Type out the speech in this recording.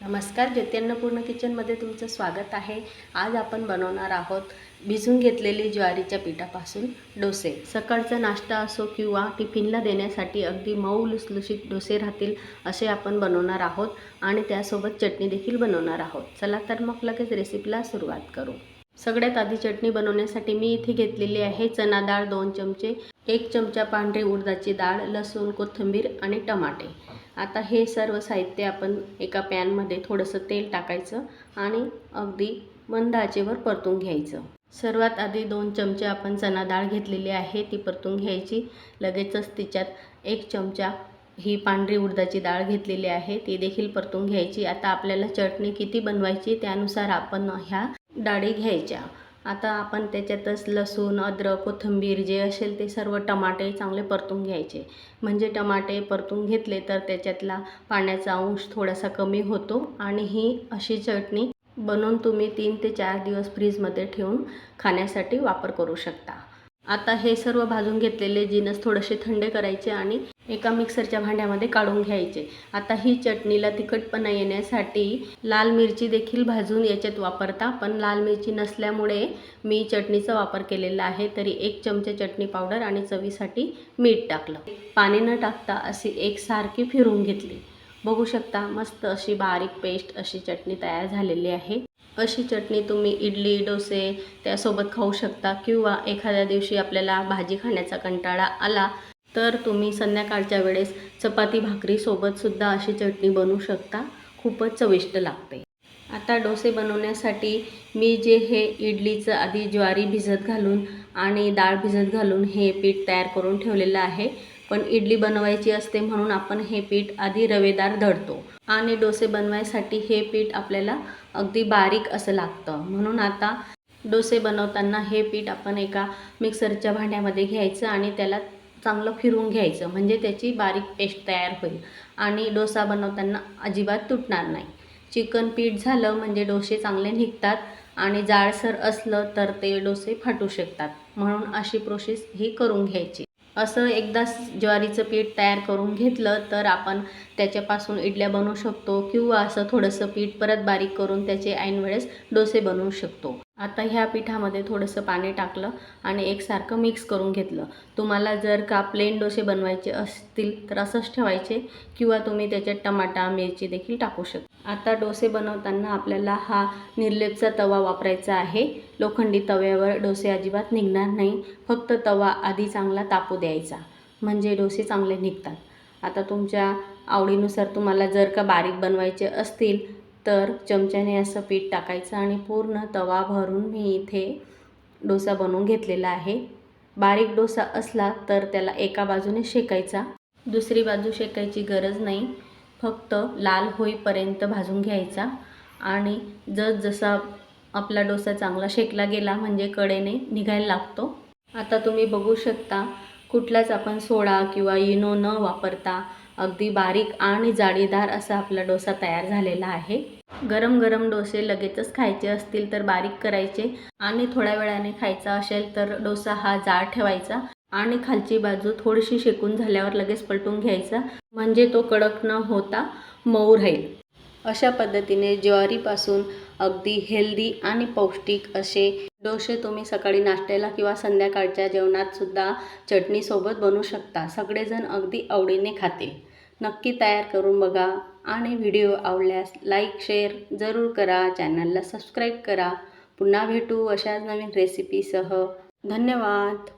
नमस्कार ज्योतिर्णपूर्ण किचनमध्ये तुमचं स्वागत आहे. आज आपण बनवणार आहोत भिजून घेतलेली ज्वारीच्या पिठापासून डोसे. सकाळचा नाश्ता असो किंवा टिफिनला देण्यासाठी अगदी मऊ लुसलुशीत डोसे राहतील असे आपण बनवणार आहोत आणि त्यासोबत चटणी देखील बनवणार आहोत. चला तर मग लगेच रेसिपीला सुरुवात करू. सगळ्यात आधी चटणी बनवण्यासाठी मी इथे घेतलेली आहे चना डाळ दोन चमचे एक चमचा पांढरी उडदाची डाळ लसूण कोथिंबीर आणि टमाटे. आता हे सर्व साहित्य आपण एका पॅनमध्ये थोडंसं तेल टाकायचं आणि अगदी मंद आचेवर परतून घ्यायचं. सर्वात आधी दोन चमचे आपण चना डाळ घेतलेली आहे ती परतून घ्यायची. लगेचच तिच्यात एक चमचा ही पांढरी उडदाची डाळ घेतलेली आहे ती देखील परतून घ्यायची. आता आपल्याला चटणी किती बनवायची त्यानुसार आपण ह्या डाळी घ्यायच्या. आता आपण त्याच्यातच लसूण अद्रक कोथिंबीर जे असेल ते सर्व टमाटे चांगले परतून घ्यायचे. म्हणजे टमाटे परतून घेतले तर त्याच्यातला पाण्याचा अंश थोडासा कमी होतो आणि ही अशी चटणी बनवून तुम्ही तीन ते चार दिवस फ्रीजमध्ये ठेवून खाण्यासाठी वापर करू शकता. आता हे सर्व भाजून घेतलेले जिनस थोडेसे थंड करायचे आणि एका मिक्सरच्या भांड्यामध्ये काढून घ्यायचे. आता ही चटणीला तिखटपणा येण्यासाठी लाल मिरची देखील भाजून याच्यात वापरता पण लाल मिरची नसल्यामुळे मी चटणीचा वापर केलेला आहे. तरी एक चमचे चटणी पावडर आणि चवीसाठी मीठ टाकलं. पाणी न टाकता अशी एकसारखी फिरून घेतली. बघू शकता मस्त अशी बारीक पेस्ट अशी चटणी तयार झालेली आहे. अशी चटणी तुम्ही इडली डोसे त्यासोबत खाऊ शकता किंवा एखाद्या दिवशी आपल्याला भाजी खाण्याचा कंटाळा आला तर तुम्ही संध्याकाळच्या वेळेस चपाती भाकरीसोबतसुद्धा अशी चटणी बनवू शकता. खूपच चविष्ट लागते. आता डोसे बनवण्यासाठी मी जे हे इडलीचं आधी ज्वारी भिजत घालून आणि डाळ भिजत घालून हे पीठ तयार करून ठेवलेलं आहे. पण इडली बनवायची असते म्हणून आपण हे पीठ आधी रवेदार धडतो आणि डोसे बनवायसाठी हे पीठ आपल्याला अगदी बारीक असं लागतं. म्हणून आता डोसे बनवताना हे पीठ आपण एका मिक्सरच्या भांड्यामध्ये घ्यायचं आणि त्याला चांगलं फिरून घ्यायचं. म्हणजे त्याची बारीक पेस्ट तयार होईल. आणि डोसा बनवताना अजिबात तुटणार नाही. चिकन पीठ झालं म्हणजे डोसे चांगले निघतात आणि जाडसर असलं तर ते डोसे फाटू शकतात. म्हणून अशी प्रोसेस ही करून घ्यायची. असं एकदा ज्वारीचं पीठ तयार करून घेतलं तर आपण त्याच्यापासून इडल्या बनवू शकतो किंवा असं थोडंसं पीठ परत बारीक करून त्याचे ऐन वेळेस डोसे बनवू शकतो. आता ह्या पिठामध्ये थोडंसं पाणी टाकलं आणि एकसारखं मिक्स करून घेतलं. तुम्हाला जर का प्लेन डोसे बनवायचे असतील तर असंच ठेवायचे किंवा तुम्ही त्याच्यात टमाटा मिरची देखील टाकू शकता. आता डोसे बनवताना आपल्याला हा निर्लेपचा तवा वापरायचा आहे. लोखंडी तव्यावर डोसे अजिबात निघणार नाही. फक्त तवा आधी चांगला तापू द्यायचा. म्हणजे डोसे चांगले निघतात. आता तुमच्या आवडीनुसार तुम्हाला जर का बारीक बनवायचे असतील तर चमच्याने असं पीठ टाकायचं आणि पूर्ण तवा भरून मी इथे डोसा बनवून घेतलेला आहे. बारीक डोसा असला तर त्याला एका बाजूने शेकायचा. दुसरी बाजू शेकायची गरज नाही. फक्त लाल होईपर्यंत भाजून घ्यायचा. आणि जसजसा आपला डोसा चांगला शेकला गेला म्हणजे कडेने निघायला लागतो. आता तुम्ही बघू शकता कुठलाच आपण सोडा किंवा इनो न वापरता अगदी बारीक आणि जाळीदार असा आपला डोसा तयार झालेला आहे. गरम गरम डोसे लगेचच खायचे असतील तर बारीक करायचे आणि थोड्या वेळाने खायचा असेल तर डोसा हा जाळ ठेवायचा आणि खालची बाजू थोडीशी शेकून झाल्यावर लगेच पलटून घ्यायचा. म्हणजे तो कडक न होता मऊ राहील. अशा पद्धतीने ज्वारीपासून अगदी हेल्दी आणि पौष्टिक असे डोसे तुम्ही सकाळी नाश्त्याला किंवा संध्याकाळच्या जेवणात सुद्धा चटणीसोबत बनवू शकता. सगळेजण अगदी आवडीने खातील. नक्की तयार करून बघा आणि व्हिडिओ आवडल्यास लाईक शेअर जरूर करा. चॅनलला सबस्क्राईब करा. पुन्हा भेटू अशाच नवीन रेसिपीसह धन्यवाद.